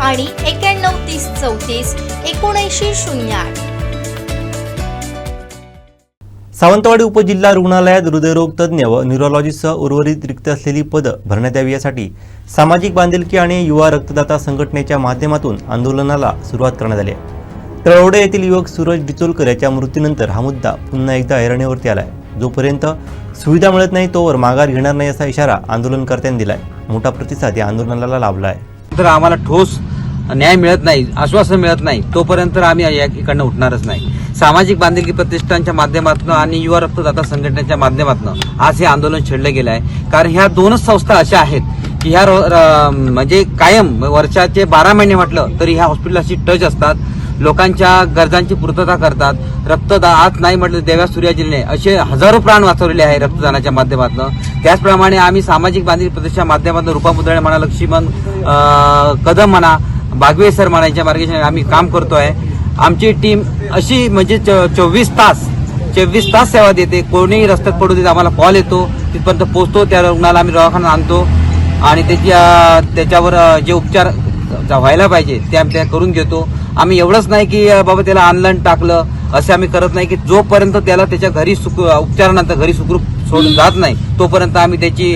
आणि एक्याण्णव तीस चौतीस एकोणऐंशी शून्य आठ. सावंतवाडी उपजिल्हा रुग्णालयात हृदयरोग तज्ज्ञ व न्यूरोलॉजिस्टसह उर्वरित रिक्त असलेली पदं भरण्यात यावी यासाठी सामाजिक बांधिलकी आणि युवा रक्तदाता संघटनेच्या माध्यमातून आंदोलनाला सुरुवात करण्यात आली आहे. तळवडे येथील युवक सूरज डिचोलकर याच्या मृत्यूनंतर हा मुद्दा पुन्हा एकदा ऐरणीवरती आला आहे जोपर्यंत सुविधा मिळत नाही तोवर माघार घेणार नाही असा इशारा आंदोलनकर्त्यांनी दिला आहे मोठा प्रतिसाद या आंदोलनाला लाभला आहे. तर आम्हाला ठोस न्याय मिळत नाही आश्वासन मिळत नाही तोपर्यंत आम्ही या इकडनं उठणारच नाही. सामाजिक बांधिलकी प्रतिष्ठानच्या माध्यमातून आणि युवा रक्तदाता संघटनेच्या माध्यमातून आज हे आंदोलन छेडलं गेलं आहे. कारण ह्या दोनच संस्था अशा आहेत की ह्या र- म्हणजे कायम वर्षाचे बारा महिने म्हटलं तरी ह्या हॉस्पिटलशी टच असतात. लोकांच्या गरजांची पूर्तता करतात. रक्तदान आज नाही म्हटलं देव्या सूर्याजीने असे हजारो प्राण वाचवलेले आहे रक्तदानाच्या माध्यमातून. त्याचप्रमाणे आम्ही सामाजिक बांधिलकी प्रदेशच्या माध्यमातून रुपा म्हणा लक्ष्मण कदम म्हणा बागवे सर म्हणा यांच्या मार्गदर्शन आम्ही काम करतोय. आमची टीम अशी म्हणजे चोवीस तास चोवीस तास सेवा देते. कोणीही रस्त्यात पडू देत आम्हाला कॉल येतो. तिथपर्यंत पोहोचतो. त्या रुग्णाला आम्ही दवाखान्यात आणतो. आणि त्याची त्याच्यावर जे उपचार व्हायला पाहिजे ते आम्ही त्या करून घेतो. आम्ही एवढंच नाही की बाबा त्याला आणलं टाकलं असे आम्ही करत नाही की जोपर्यंत त्याला त्याच्या घरी सुख उपचारानंतर घरी सुखरूप सोडून जात नाही तोपर्यंत आम्ही त्याची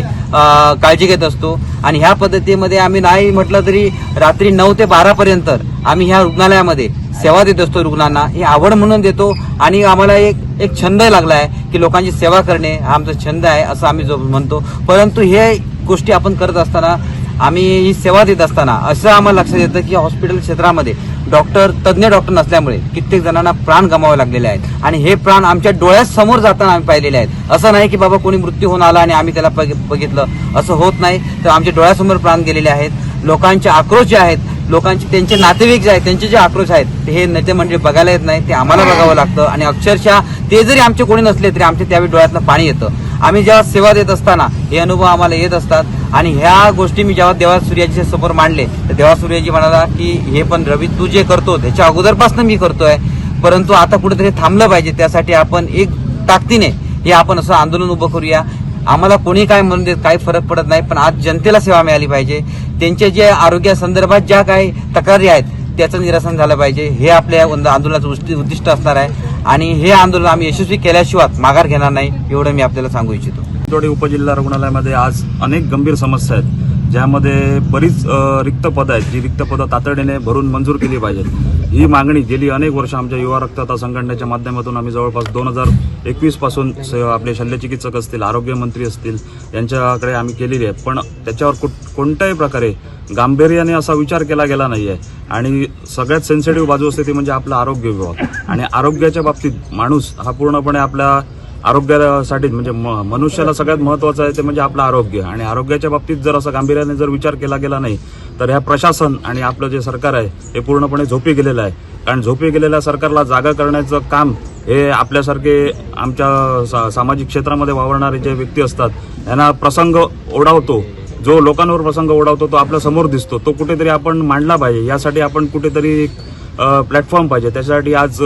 काळजी घेत असतो. आणि ह्या पद्धतीमध्ये आम्ही नाही म्हटलं तरी रात्री नऊ ते बारा पर्यंत आम्ही ह्या रुग्णालयामध्ये सेवा देत असतो रुग्णांना. ही आवड म्हणून देतो. आणि आम्हाला एक एक छंद लागला आहे की लोकांची सेवा करणे हा आमचा छंद आहे असं आम्ही जो म्हणतो. परंतु हे गोष्टी आपण करत असताना आम्ही ही सेवा देत असताना असं आम्हाला लक्षात येतं की हॉस्पिटल क्षेत्रामध्ये डॉक्टर तज्ज्ञ डॉक्टर नसल्यामुळे कित्येक जणांना प्राण गमावे लागलेले आहेत. आणि हे प्राण आमच्या डोळ्यासमोर जाताना आम्ही पाहिलेले आहेत. असं नाही की बाबा कोणी मृत्यू होऊन आला आणि आम्ही त्याला बघ- बघितलं. असं होत नाही. तर आमच्या डोळ्यासमोर प्राण गेलेले आहेत. लोकांचे आक्रोश जे आहेत लोकांचे त्यांचे नातेवाईक जे आहेत त्यांचे जे आक्रोश आहेत हे नेते मंडळी बघायला येत नाही ते आम्हाला बघावं लागतं. आणि अक्षरशः ते जरी आमचे कोणी नसले तरी आमच्या त्यावेळी डोळ्यातनं पाणी येतं. आम्ही जेव्हा सेवा देत असताना हे अनुभव आम्हाला येत असतात. आणि ह्या गोष्टी मी जेव्हा देवा सूर्याच्या समोर मांडले तर देवा सूर्याजी म्हणाला की हे पण रवी तू जे करतो त्याच्या अगोदरपासून मी करतोय. परंतु आता कुठेतरी थांबलं पाहिजे त्यासाठी आपण एक ताकदीने हे आपण असं आंदोलन उभं करूया. आम्हाला कोणी काय म्हणून देत काही फरक पडत नाही पण आज जनतेला सेवा मिळाली पाहिजे. त्यांचे जे आरोग्यासंदर्भात ज्या काही तक्रारी आहेत त्याचं निरासन झालं पाहिजे. हे आपल्या आंदोलनाचं उद्दिष्ट असणार आहे. आणि हे आंदोलन आम्ही यशस्वी केल्याशिवाय माघार घेणार नाही एवढं मी आपल्याला सांगू इच्छितो. उपजिल्हा रुग्णालयामध्ये आज अनेक गंभीर समस्या आहेत. ज्यामध्ये बरीच रिक्त पदं आहेत. जी रिक्त पदं तातडीने भरून मंजूर केली पाहिजेत. ही मागणी गेली अनेक वर्ष आमच्या युवा रक्तदाता संघटनेच्या माध्यमातून आम्ही जवळपास दोन हजार एकवीसपासून स- आपले शल्यचिकित्सक असतील आरोग्यमंत्री असतील यांच्याकडे आम्ही केलेली आहे पण त्याच्यावर कुठ कोणत्याही प्रकारे गांभीर्याने असा विचार केला गेला नाही आहे आणि सगळ्यात सेन्सिटिव्ह बाजू असते ती म्हणजे आपला आरोग्य विभाग. आणि आरोग्याच्या बाबतीत माणूस हा पूर्णपणे आपल्या आरोग्यासाठी म्हणजे म- मनुष्याला सगळ्यात महत्वाचं आहे ते म्हणजे आपलं आरोग्य. आणि आरोग्याच्या बाबतीत जर असं गांभीर्याने जर विचार केला गेला नाही तर ह्या प्रशासन आणि आपलं जे सरकार आहे हे पूर्णपणे झोपी गेलेलं आहे. कारण झोपी गेलेल्या सरकारला जागा करण्याचं काम हे आपल्यासारखे आमच्या सा- सामाजिक क्षेत्रामध्ये वावरणारे जे व्यक्ती असतात यांना प्रसंग ओढावतो. जो लोकांवर प्रसंग ओढावतो तो आपल्यासमोर दिसतो. तो कुठेतरी आपण मांडला पाहिजे. यासाठी आपण कुठेतरी प्लॅटफॉर्म पाहिजे. त्याच्यासाठी आज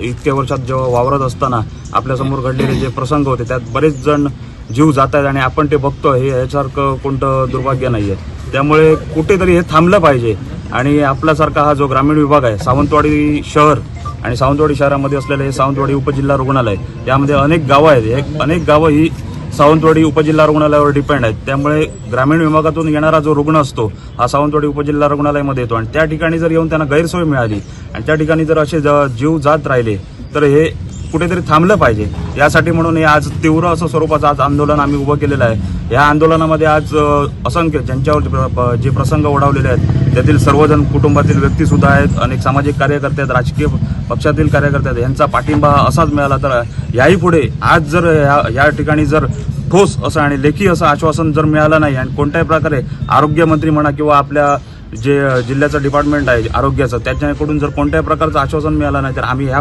इतक्या वर्षात जेव्हा वावरत असताना आपल्यासमोर घडलेले जे प्रसंग होते त्यात बरेच जण जीव जात आहेत आणि आपण ते बघतो हे याच्यासारखं कोणतं दुर्भाग्य नाही आहे त्यामुळे कुठेतरी हे थांबलं पाहिजे. आणि आपल्यासारखा हा जो ग्रामीण विभाग आहे सावंतवाडी शहर आणि सावंतवाडी शहरामध्ये असलेलं हे सावंतवाडी उपजिल्हा रुग्णालय यामध्ये अनेक गावं आहेत. हे अनेक गावं ही सावंतवाडी उपजिल्हा रुग्णालयावर डिपेंड आहेत त्यामुळे ग्रामीण विभागातून येणारा जो रुग्ण असतो हा सावंतवाडी उपजिल्हा रुग्णालयामध्ये येतो. आणि त्या ठिकाणी जर येऊन त्यांना गैरसोय मिळाली आणि त्या ठिकाणी जर असे ज- जीव जात राहिले तर हे कुठेतरी थांबलं पाहिजे. यासाठी म्हणून हे आज तीव्र असं स्वरूपाचं आज आंदोलन आम्ही उभं केलेलं आहे. या आंदोलनामध्ये आज असंख्य ज्यांच्यावर जे प्र- जे प्रसंग ओढावलेले आहेत त्यातील सर्वजण कुटुंबातील व्यक्तीसुद्धा आहेत. अनेक सामाजिक कार्यकर्ते आहेत राजकीय पक्षातील कार्यकर्ते यांचा पाठिंबा असाच मिळाला तर याही पुढे आज जर या या ठिकाणी जर ठोस असं आणि लेखी असं आश्वासन जर मिळालं नाही आणि कोणत्याही प्रकारे आरोग्यमंत्री म्हणा किंवा आपल्या जे जिल्ह्याचं डिपार्टमेंट आहे आरोग्याचं त्याच्याकडून जर कोणत्याही प्रकारचं आश्वासन मिळालं नाही तर आम्ही ह्या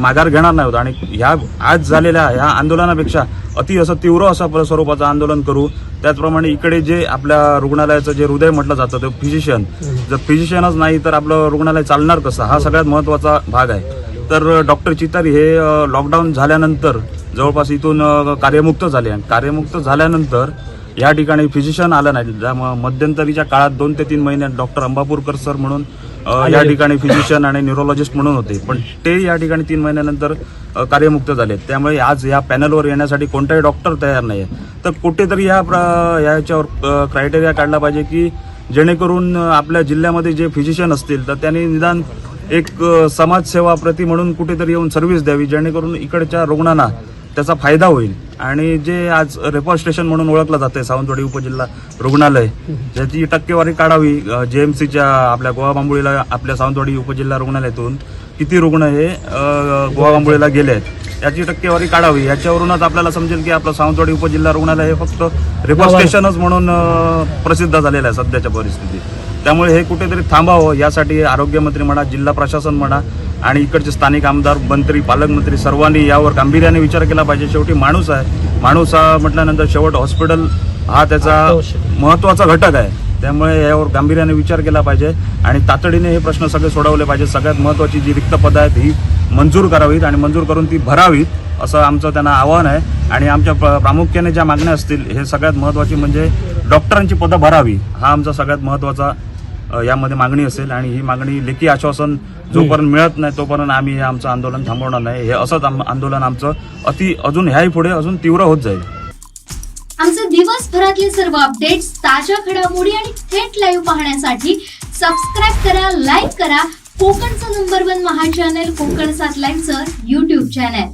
माघार घेणार नाही आहोत आणि ह्या आज झालेल्या ह्या आंदोलनापेक्षा अति असं तीव्र असं स्वरूपाचं आंदोलन करू. त्याचप्रमाणे इकडे जे आपल्या रुग्णालयाचं जे हृदय म्हटलं जातं ते फिजिशियन जर फिजिशियनच नाही तर आपलं रुग्णालय चालणार कसं? हा सगळ्यात महत्त्वाचा भाग आहे. तर डॉक्टर चितारी हे लॉकडाऊन झाल्यानंतर जवळपास इथून कार्यमुक्त झाले. आणि कार्यमुक्त झाल्यानंतर या ठिकाणी फिजिशियन आलं नाही. मध्यंतरीच्या काळात दोन ते तीन महिन्यात डॉक्टर अंबापूरकर सर म्हणून या ठिकाणी फिजिशियन आणि न्यूरोलॉजिस्ट म्हणून होते. पण ते या ठिकाणी तीन महिन्यानंतर कार्यमुक्त झाले त्यामुळे आज या पॅनलवर येण्यासाठी कोणताही डॉक्टर तयार नाही आहे तर कुठेतरी या प्र- याच्यावर क्रायटेरिया काढला पाहिजे की जेणेकरून आपल्या जिल्ह्यामध्ये जे फिजिशियन असतील तर त्यांनी निदान एक अ, समाजसेवाप्रती म्हणून कुठेतरी येऊन सर्व्हिस द्यावी जेणेकरून इकडच्या रुग्णांना त्याचा फायदा होईल. आणि जे आज रेफर स्टेशन म्हणून ओळखलं जाते सावंतवाडी उपजिल्हा रुग्णालय ज्याची टक्केवारी काढावी जेएमसीच्या आपल्या गोवा बांबुळीला आपल्या सावंतवाडी उपजिल्हा रुग्णालयातून किती रुग्ण हे गोवा बांबुळीला गेले आहेत याची टक्केवारी काढावी. याच्यावरूनच आपल्याला समजेल की आपलं सावंतवाडी उपजिल्हा रुग्णालय हे फक्त रेफर स्टेशनच म्हणून प्रसिद्ध झालेलं आहे सध्याच्या परिस्थितीत. त्यामुळे हे कुठेतरी थांबावं यासाठी आरोग्यमंत्री म्हणा जिल्हा प्रशासन म्हणा आणि इकडचे स्थानिक आमदार मंत्री पालकमंत्री सर्वांनी यावर गांभीर्याने विचार केला पाहिजे. शेवटी माणूस आहे. माणूस हा म्हटल्यानंतर शेवट हॉस्पिटल हा त्याचा महत्त्वाचा घटक आहे. त्यामुळे यावर गांभीर्याने विचार केला पाहिजे आणि तातडीने हे प्रश्न सगळे सोडवले पाहिजे. सगळ्यात महत्वाची जी रिक्त पदं आहेत ही मंजूर करावीत आणि मंजूर करून ती भरावीत असं आमचं त्यांना आव्हान आहे. आणि आमच्या प्र- प्रामुख्याने ज्या मागण्या असतील हे सगळ्यात महत्वाची म्हणजे डॉक्टरांची पदं भरावी. हा आमचा सगळ्यात महत्त्वाचा अ, यामध्ये मागणी असेल आणि ही मागणी लेखी आश्वासन जोपर्यंत मिळत नाही तोपर्यंत आम्ही हे आमचं आंदोलन थांबवणार नाही. हे असंच आंदोलन आमचं अति अजून ह्याही पुढे अजून तीव्र होत जाईल. आमचे दिवसभरातले सर्व अपडेट्स ताज्या घडामोडी आणि थेट लाईव्ह पाहण्यासाठी सबस्क्राईब करा लाईक करा. कोकणचं नंबर वन महा चॅनल कोकण सात लाईव्हचं युट्यूब चॅनल